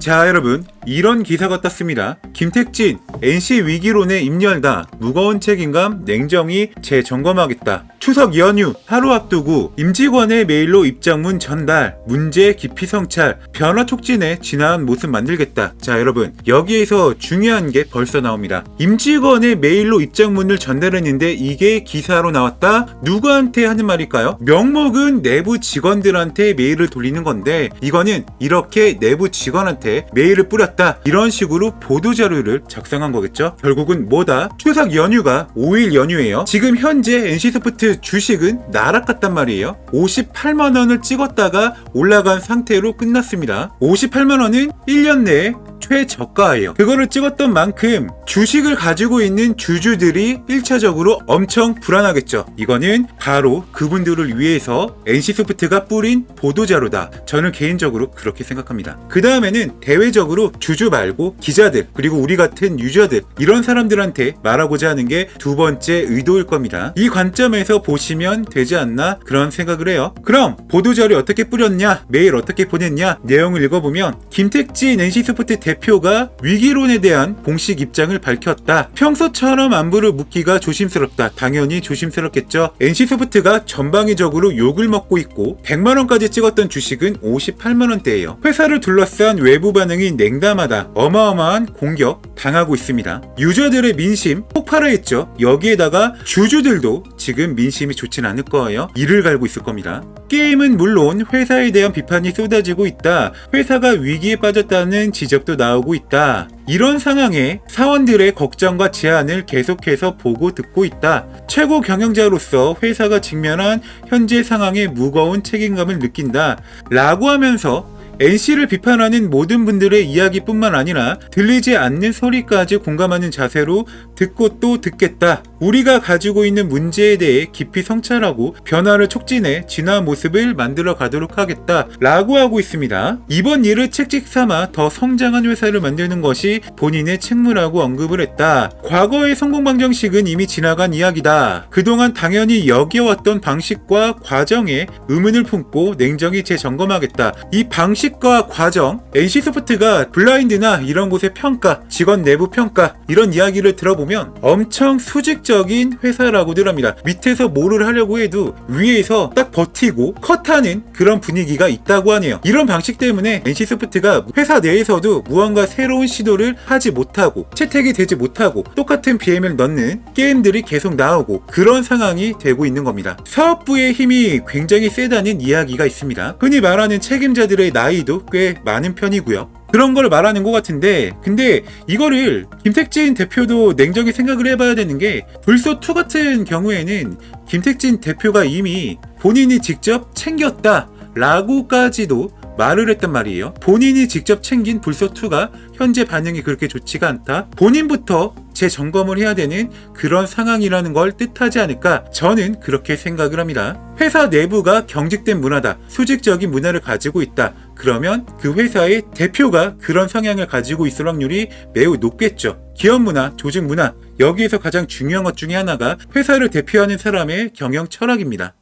자 여러분 이런 기사가 떴습니다. 김택진 NC 위기론에 입열다 무거운 책임감 냉정히 재점검하겠다. 추석 연휴 하루 앞두고 임직원의 메일로 입장문 전달 문제 깊이 성찰 변화 촉진에 진화한 모습 만들겠다. 자 여러분 여기에서 중요한 게 벌써 나옵니다. 임직원의 메일로 입장문을 전달했는데 이게 기사로 나왔다. 누구한테 하는 말일까요? 명목은 내부 직원들한테 메일을 돌리는 건데 이거는 이렇게 내부 직원한테 메일을 뿌렸다. 이런 식으로 보도 자료를 작성한 거겠죠. 결국은 뭐다? 추석 연휴가 5일 연휴예요. 지금 현재 NC소프트 주식은 나락갔단 말이에요. 58만 원을 찍었다가 올라간 상태로 끝났습니다. 58만 원은 1년 내에 최저가예요. 그거를 찍었던 만큼 주식을 가지고 있는 주주들이 1차적으로 엄청 불안하겠죠. 이거는 바로 그분들을 위해서 NC소프트가 뿌린 보도자료다. 저는 개인적으로 그렇게 생각합니다. 그 다음에는 대외적으로 주주 말고 기자들 그리고 우리 같은 유저들 이런 사람들한테 말하고자 하는 게 두 번째 의도일 겁니다. 이 관점에서 보시면 되지 않나 그런 생각을 해요. 그럼 보도자료 어떻게 뿌렸냐, 메일 어떻게 보냈냐 내용을 읽어보면 김택진 NC소프트 대표가 위기론에 대한 공식 입장을 밝혔다. 평소처럼 안부를 묻기가 조심스럽다. 당연히 조심스럽겠죠. NC소프트가 전방위적으로 욕을 먹고 있고 100만원까지 찍었던 주식은 58만원대예요. 회사를 둘러싼 외부 반응이 냉담하다. 어마어마한 공격 당하고 있습니다. 유저들의 민심 폭발을 했죠. 여기에다가 주주들도 지금 민심이 좋진 않을 거예요. 이를 갈고 있을 겁니다. 게임은 물론 회사에 대한 비판이 쏟아지고 있다. 회사가 위기에 빠졌다는 지적도 나오고 있다. 이런 상황에 사원들의 걱정과 제안을 계속해서 보고 듣고 있다. 최고 경영자로서 회사가 직면한 현재 상황에 무거운 책임감을 느낀다. 라고 하면서 NC를 비판하는 모든 분들의 이야기뿐만 아니라 들리지 않는 소리까지 공감하는 자세로 듣고 또 듣겠다. 우리가 가지고 있는 문제에 대해 깊이 성찰하고 변화를 촉진해 진화 모습을 만들어 가도록 하겠다. 라고 하고 있습니다. 이번 일을 책찍 삼아 더 성장한 회사를 만드는 것이 본인의 책무라고 언급을 했다. 과거의 성공 방정식은 이미 지나간 이야기다. 그동안 당연히 여겨왔던 방식과 과정에 의문을 품고 냉정히 재점검하겠다. 이 방식과 과정, NC소프트가 블라인드나 이런 곳의 평가, 직원 내부 평가 이런 이야기를 들어보면 엄청 수직 적인 회사라고들 합니다. 밑에서 뭐를 하려고 해도 위에서 딱 버티고 컷하는 그런 분위기가 있다고 하네요. 이런 방식 때문에 NC소프트가 회사 내에서도 무언가 새로운 시도를 하지 못하고 채택이 되지 못하고 똑같은 BM을 넣는 게임들이 계속 나오고 그런 상황이 되고 있는 겁니다. 사업부의 힘이 굉장히 세다는 이야기가 있습니다. 흔히 말하는 책임자들의 나이도 꽤 많은 편이고요. 그런 걸 말하는 것 같은데 근데 이거를 김택진 대표도 냉정히 생각을 해봐야 되는 게 불소2 같은 경우에는 김택진 대표가 이미 본인이 직접 챙겼다 라고까지도 말을 했단 말이에요. 본인이 직접 챙긴 불소2가 현재 반응이 그렇게 좋지가 않다. 본인부터 재점검을 해야 되는 그런 상황이라는 걸 뜻하지 않을까 저는 그렇게 생각을 합니다. 회사 내부가 경직된 문화다. 수직적인 문화를 가지고 있다. 그러면 그 회사의 대표가 그런 성향을 가지고 있을 확률이 매우 높겠죠. 기업 문화, 조직 문화, 여기에서 가장 중요한 것 중에 하나가 회사를 대표하는 사람의 경영 철학입니다.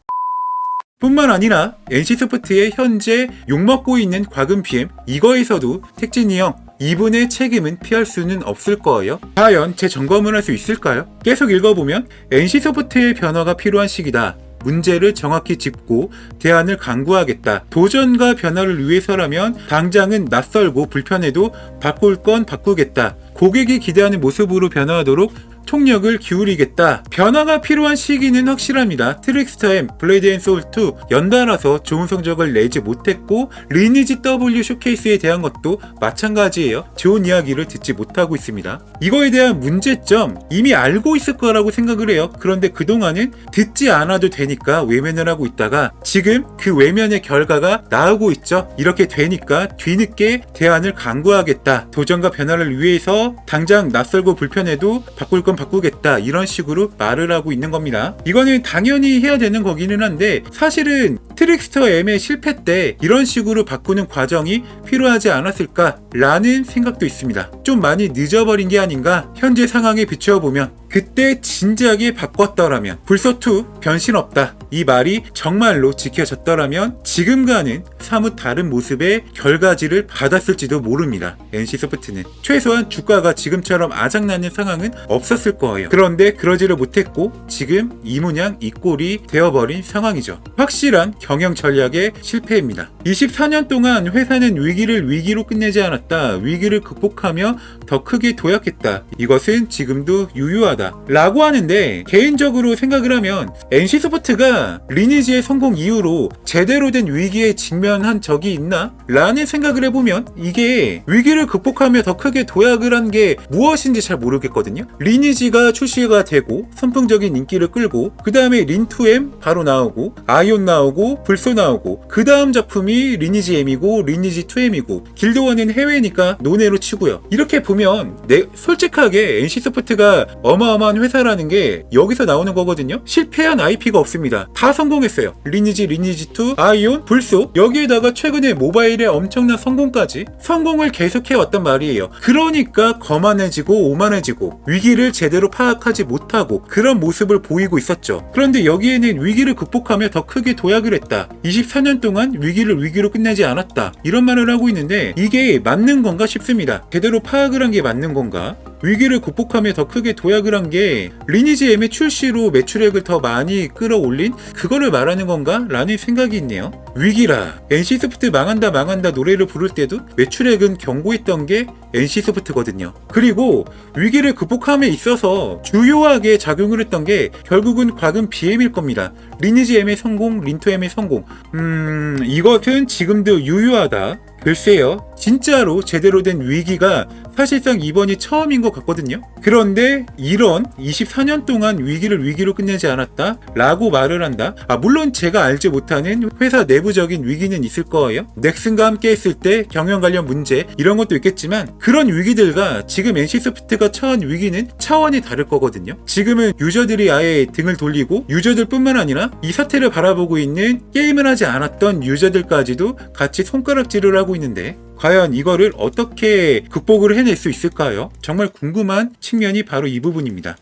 뿐만 아니라 NC소프트의 현재 욕먹고 있는 과금 PM 이거에서도 택진이 형 이분의 책임은 피할 수는 없을 거예요. 과연 재점검을 할 수 있을까요? 계속 읽어보면 NC소프트의 변화가 필요한 시기다. 문제를 정확히 짚고 대안을 강구하겠다. 도전과 변화를 위해서라면 당장은 낯설고 불편해도 바꿀 건 바꾸겠다. 고객이 기대하는 모습으로 변화하도록 총력을 기울이겠다. 변화가 필요한 시기는 확실합니다. 트릭스터 M, 블레이드 앤 소울 2 연달아서 좋은 성적을 내지 못했고 리니지 W 쇼케이스에 대한 것도 마찬가지예요. 좋은 이야기를 듣지 못하고 있습니다. 이거에 대한 문제점 이미 알고 있을 거라고 생각을 해요. 그런데 그동안은 듣지 않아도 되니까 외면을 하고 있다가 지금 그 외면의 결과가 나오고 있죠. 이렇게 되니까 뒤늦게 대안을 강구하겠다. 도전과 변화를 위해서 당장 낯설고 불편해도 바꿀 건 바꾸겠다 이런 식으로 말을 하고 있는 겁니다. 이거는 당연히 해야 되는 거기는 한데 사실은 트릭스터 M의 실패 때 이런 식으로 바꾸는 과정이 필요하지 않았을까라는 생각도 있습니다. 좀 많이 늦어버린 게 아닌가 현재 상황에 비추어 보면 그때 진지하게 바꿨더라면 불소2 변신 없다 이 말이 정말로 지켜졌더라면 지금과는 사뭇 다른 모습의 결과지를 받았을지도 모릅니다. NC소프트는 최소한 주가가 지금처럼 아작나는 상황은 없었을 거예요. 그런데 그러지를 못했고 지금 이 모양 이 꼴이 되어버린 상황이죠. 확실한 경영 전략의 실패입니다. 24년 동안 회사는 위기를 위기로 끝내지 않았다. 위기를 극복하며 더 크게 도약했다. 이것은 지금도 유효하다. 라고 하는데 개인적으로 생각을 하면 NC소프트가 리니지의 성공 이후로 제대로 된 위기에 직면한 적이 있나? 라는 생각을 해보면 이게 위기를 극복하며 더 크게 도약을 한 게 무엇인지 잘 모르겠거든요. 리니지가 출시가 되고 선풍적인 인기를 끌고 그 다음에 린2M 바로 나오고 아이온 나오고 불소 나오고 그 다음 작품이 리니지 M이고 리니지 2M이고 길드원은 해외니까 논외로 치고요. 이렇게 보면 내 솔직하게 NC소프트가 어마어마한 회사라는 게 여기서 나오는 거거든요. 실패한 IP가 없습니다. 다 성공했어요. 리니지, 리니지2, 아이온, 불소 여기에다가 최근에 모바일의 엄청난 성공까지 성공을 계속해 왔단 말이에요. 그러니까 거만해지고 오만해지고 위기를 제대로 파악하지 못하고 그런 모습을 보이고 있었죠. 그런데 여기에는 위기를 극복하며 더 크게 도약을 했 다. 24년 동안 위기를 위기로 끝내지 않았다. 이런 말을 하고 있는데 이게 맞는 건가 싶습니다. 제대로 파악을 한 게 맞는 건가? 위기를 극복하며 더 크게 도약을 한 게 리니지 M의 출시로 매출액을 더 많이 끌어올린 그거를 말하는 건가? 라는 생각이 있네요. 위기라 NC소프트 망한다 망한다 노래를 부를 때도 매출액은 경고했던 게 NC소프트거든요. 그리고 위기를 극복함에 있어서 주요하게 작용을 했던 게 결국은 과금 BM일 겁니다. 리니지 M의 성공, 린토 M의 성공. 음, 이것은 지금도 유효하다. 글쎄요, 진짜로 제대로 된 위기가 사실상 이번이 처음인 것 같거든요. 그런데 이런 24년 동안 위기를 위기로 끝내지 않았다? 라고 말을 한다? 아, 물론 제가 알지 못하는 회사 내부적인 위기는 있을 거예요. 넥슨과 함께 했을 때 경영 관련 문제, 이런 것도 있겠지만 그런 위기들과 지금 NC소프트가 처한 위기는 차원이 다를 거거든요. 지금은 유저들이 아예 등을 돌리고 유저들 뿐만 아니라 이 사태를 바라보고 있는 게임을 하지 않았던 유저들까지도 같이 손가락질을 하고 있는데 과연 이거를 어떻게 극복을 해낼 수 있을까요? 정말 궁금한 측면이 바로 이 부분입니다.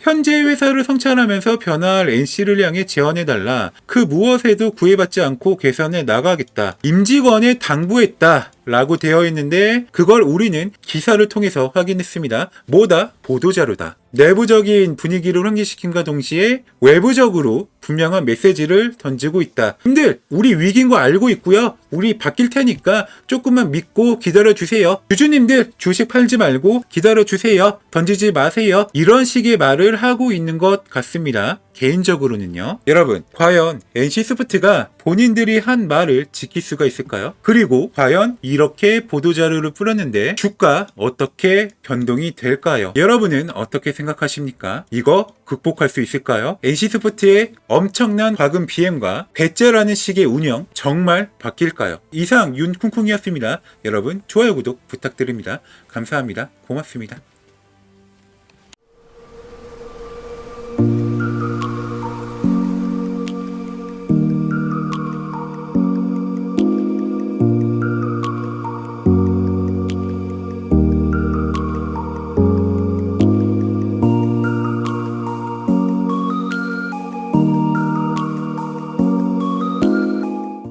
현재 회사를 성찰하면서 변화할 NC를 향해 제언해달라. 그 무엇에도 구애받지 않고 개선해 나가겠다. 임직원에 당부했다. 라고 되어 있는데 그걸 우리는 기사를 통해서 확인했습니다. 뭐다? 보도자료다. 내부적인 분위기를 환기시킨과 동시에 외부적으로 분명한 메시지를 던지고 있다. 님들, 우리 위기인 거 알고 있고요. 우리 바뀔 테니까 조금만 믿고 기다려 주세요. 주주님들, 주식 팔지 말고 기다려 주세요. 던지지 마세요. 이런 식의 말을 하고 있는 것 같습니다. 개인적으로는요. 여러분, 과연 NC소프트가 본인들이 한 말을 지킬 수가 있을까요? 그리고 과연 이 렇게 보도자료를 뿌렸는데 주가 어떻게 변동이 될까요? 여러분은 어떻게 생각하십니까? 이거 극복할 수 있을까요? NC소프트의 엄청난 과금 BM과 배째라는 식의 운영 정말 바뀔까요? 이상 윤쿵쿵이었습니다. 여러분 좋아요 구독 부탁드립니다. 감사합니다. 고맙습니다.